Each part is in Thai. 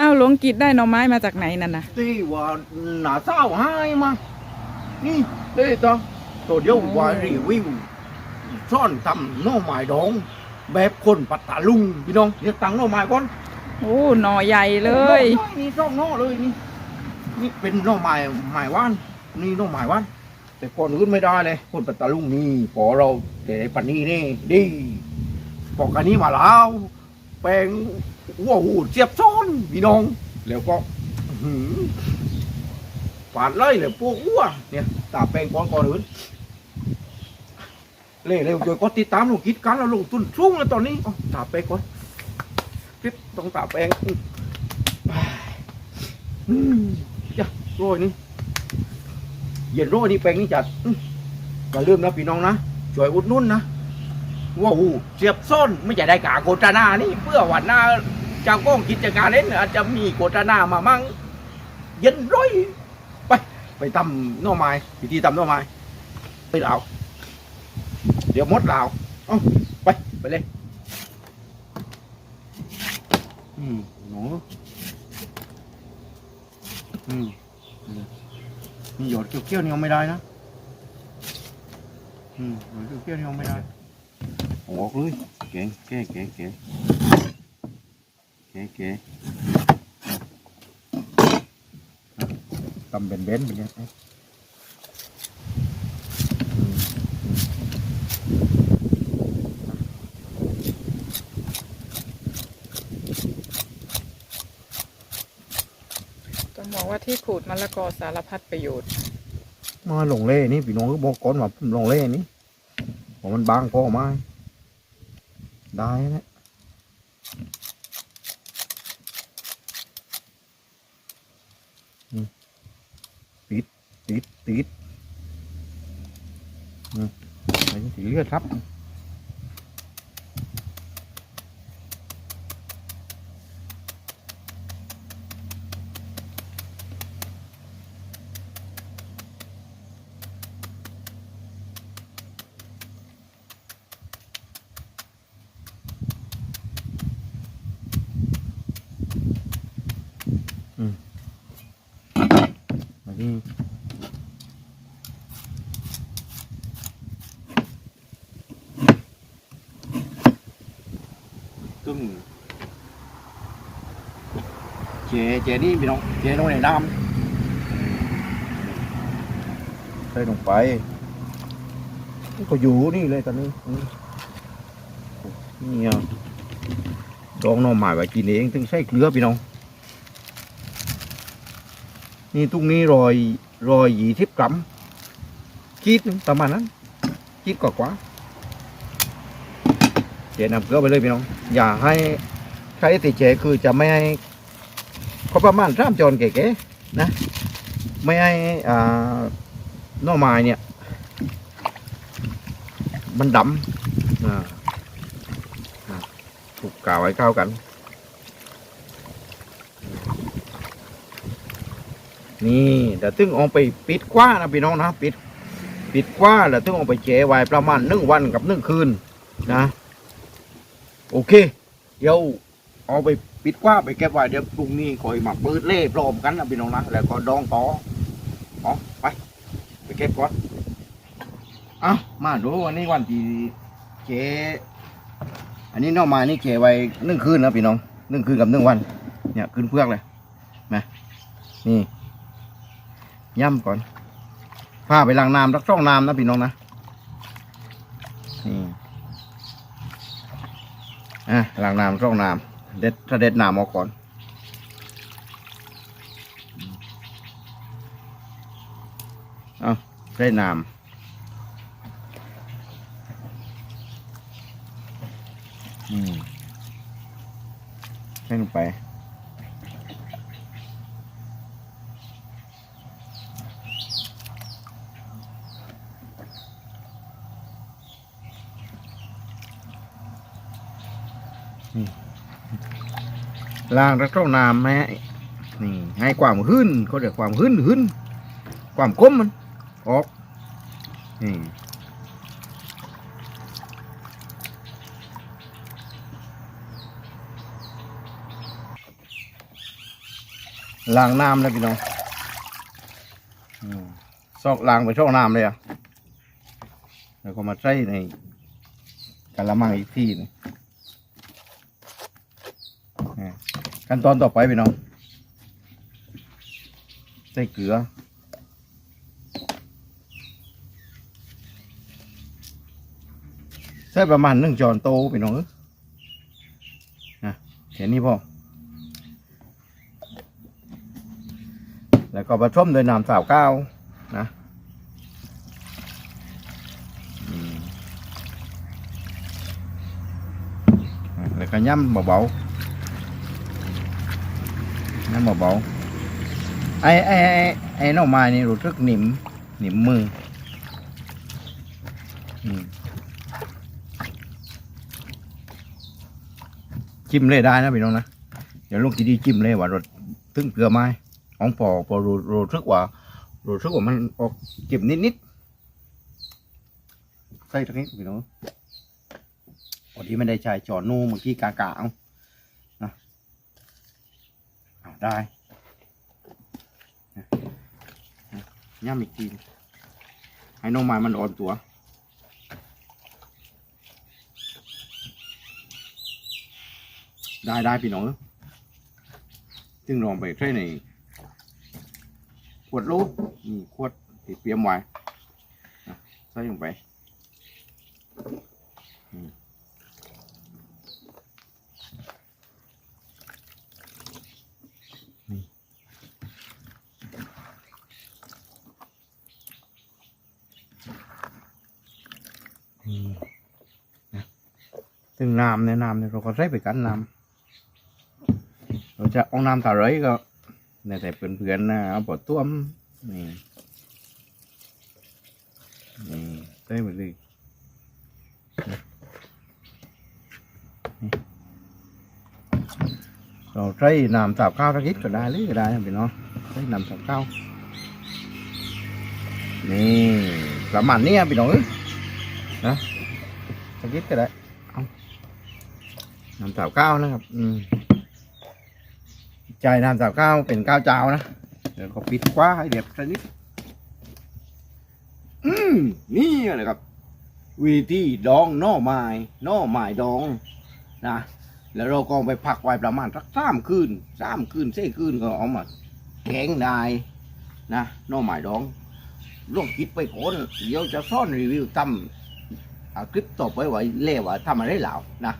อ้าวหลวงกิจได้หน่อไม้มาจากไหนนั่นน่ะที่ว่าหนาเศร้าให้มานี่เด้ต่อตัวเดียวว่ารีวิวซ่อนตำหน่อไม้ดอง แบบคนปัตตาลุงพี่น้องเดี๋ยวตังหน่อไม้ก่อนโอ้หน่อใหญ่เลยหน่อไม้นี่ซ่องหน่อเลยนี่นี่เป็นหน่อไม้ไม้ว่านนี่หน่อไม้ว่านแต่ก่อนอื่นไม่ได้เลยคนปัตตาลุงนี่พอเราแต่ปันนี้นี่ดีปอกอันนี้มาแล้วแปลงหัวหูเจียบซ้อน พี่น้อง แล้วก็อื้อหือปาดเลยเลยพวกอ้วเนี่ยตาแปลงก่อนก่อนอื่นเล่เร็วโดยก็ติดตามลงคิดกันแล้วลงทุนชุ่งแล้วตอนนี้เอาตาแปลงก่อนปิ๊บต้องตาแปลงอืมจ้ะโรยนี่เย็นโรยนี่แปลงนี่จัดอืมอย่าลืมนะพี่น้องนะช่วยอุดนุ่นนะว้าวเสียบซ่อนไม่ใช่ได้กาโฆษณานี่เพื่อวันหน้า เจ้าก้องกิจการเล่นอาจจะมีโฆษณามามั่งเย็นร้อยไป ไปตำหน่อไม้พิธีตำหน่อไม้ไปลาวเดี๋ยวมดลาวเอาไป ไปเลย อืมหนูอืมอืมมีหยดเกี้ยวๆนี่เอาไม่ได้นะ อืมหยดเกี้ยวๆนี่เอาไม่ได้เอาออกเลยเก่งเก่งเก่งเก่ง โอเคตำเป็นเบนเป็นยังไงต้องบอกว่าที่ขูดมะละกอสารพัดประโยชน์ มาลงเล่นี่พี่น้องก็บอกก่อนว่าผมลงเล่นี่ว่ามันบางพอไหมาได้นะอืม ติดติดติดอืมไอ้นี่สีเลือดครับ อันนี้ตึ้งเจเจนี่พี่น้องเจลงในน้ำใส่ลงไปก็อยู่นี่เลยตอนนี้นี่เนี่ยดองหน่อหมายไว้กินเองต้องใช้เกลือพี่น้อง นี่ตรงนี้รอยรอยยี่ทิพกรัมคิดประมาณนั้นคิดกว่ากว่าเจนำเกลือไปเลยพี่น้อง อย่าให้ใครติดเจคือจะไม่ให้เขาประมาณสามจอนเก๋ๆนะ ไม่ให้อ่าน่อไม้เนี่ย มันดำอ่าถูกกล่าวไว้เข้ากัน นี่เดี๋ยวตึงเอาไปปิดกว้านะพี่น้องนะปิด ปิดกว้าแล้วตึงเอาไปแช่ไว้ประมาณหนึ่งวันกับหนึ่งคืนนะ โอเค เดี๋ยวเอาไปปิดกว้าไปเก็บไว้เดี๋ยวพรุ่งนี้คอยมาเปิดเล่พร้อมกันนะพี่น้องนะแล้วก็ดองต่อเอาไปไปเก็บก่อนเอามาดูวันนี้วันที่เจอันนี้นอกมานี่เจไว้หนึ่งคืนนะพี่น้องหนึ่งคืนกับหนึ่งวัน เนี่ยคืนเพือกเลยนะนี่ ย่ำก่อนผ้าไปล้างน้ำรักช่องน้ำนะพี่น้องนะนี่อะล้างน้ำช่องน้ำเด็ดถ้าเด็ดน้ำออกก่อนเอาได้น้ำอืมใส่ลงไป ล้างรักเท่าน้ำแม่นี่ให้ความหึ้นเขาเรียกความหึ้นหึ้นความคมมันออกนี่ล้างน้ำแล้วพี่น้องซอกล้างไปช่องน้ำเลยอะแล้วก็มาใส่ในกะละมังอีกที่หนึงอ่า ขั้นตอนต่อไปพี่น้องใส่เกลือ ใส่ประมาณหนึ่งจอนโตพี่น้องนะแค่นี้พอแล้วก็ผสมโดยน้ำสาวก้าวนะอืมอะแล้วก็ย่ำเบาๆ ย่ำเบาๆไอ้ไอ้ไอ้ไอ้หน้องไม้นี่รู้สึกหนิมหนิมมือจิ้มเลยได้นะพี่น้องนะเดี๋ยวลูกจีดีจิ้มเลยว่ารสถึงเกลือไม้ของพอพอรู้รู้สึกว่ารู้สึกว่ามันออกเจ็บนิดนิดๆใส่ตรงนี้พี่น้องพอดีไม่ได้ใช้จอนูเมื่อกี้กากาเอานะเอา ได้ย่ำอีกทีให้น้องไม้มันอ่อนตัวได้ได้พี่น้องซึ่งลองไปใช้ในขวดลูกนี่ขวดที่เตรียมไว้ใส่ลงไป นี่นะซึ่งน้ำในยน้ำเนี่ยเราก็ใส่ไปกันน้ำเราจะเอาน้ำตาไรก็ในแต่เพื่อนๆนะเอาปอต้วมนี่นี่เต้ยหมดเลยนี่เราใช้น้ำสาบข้าวสักนิดก็ได้เลยก็ได้นะพี่น้องใช้น้ำสาบข้าวนี่ประมาณนี้อะพี่น้องเอ้ย นะสกิดก็ได้เอาน้ำสาบข้าวนะครับ อืมใจน้ำสาวข้าวเป็นข้าวเจ้านะ เดี๋ยวก็ปิดคว้าให้เรียบสักนิด อืมนี่เลยครับวิธีดองน่อไม้น่อไม้ดองนะแล้วเราก็ไปพักไว้ประมาณสักสามคืนสามคืนสี่คืนก็เอามาแกงได้นะน่อไม้ดองลองคิดไปก่อนเดี๋ยวจะซ่อนรีวิวตั้ม คลิปต่อไปไว้เล่ว่าทำอะไรเหล่านะ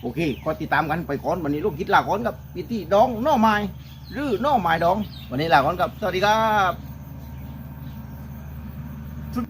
โอเคก็ติดตามกันไปค้อนวันนี้ลูกคิดลาค้อนกับพี่ที่ดองน่อไม้หรือน่อไม้ดอง วันนี้ลาค้อนกับสวัสดีครับ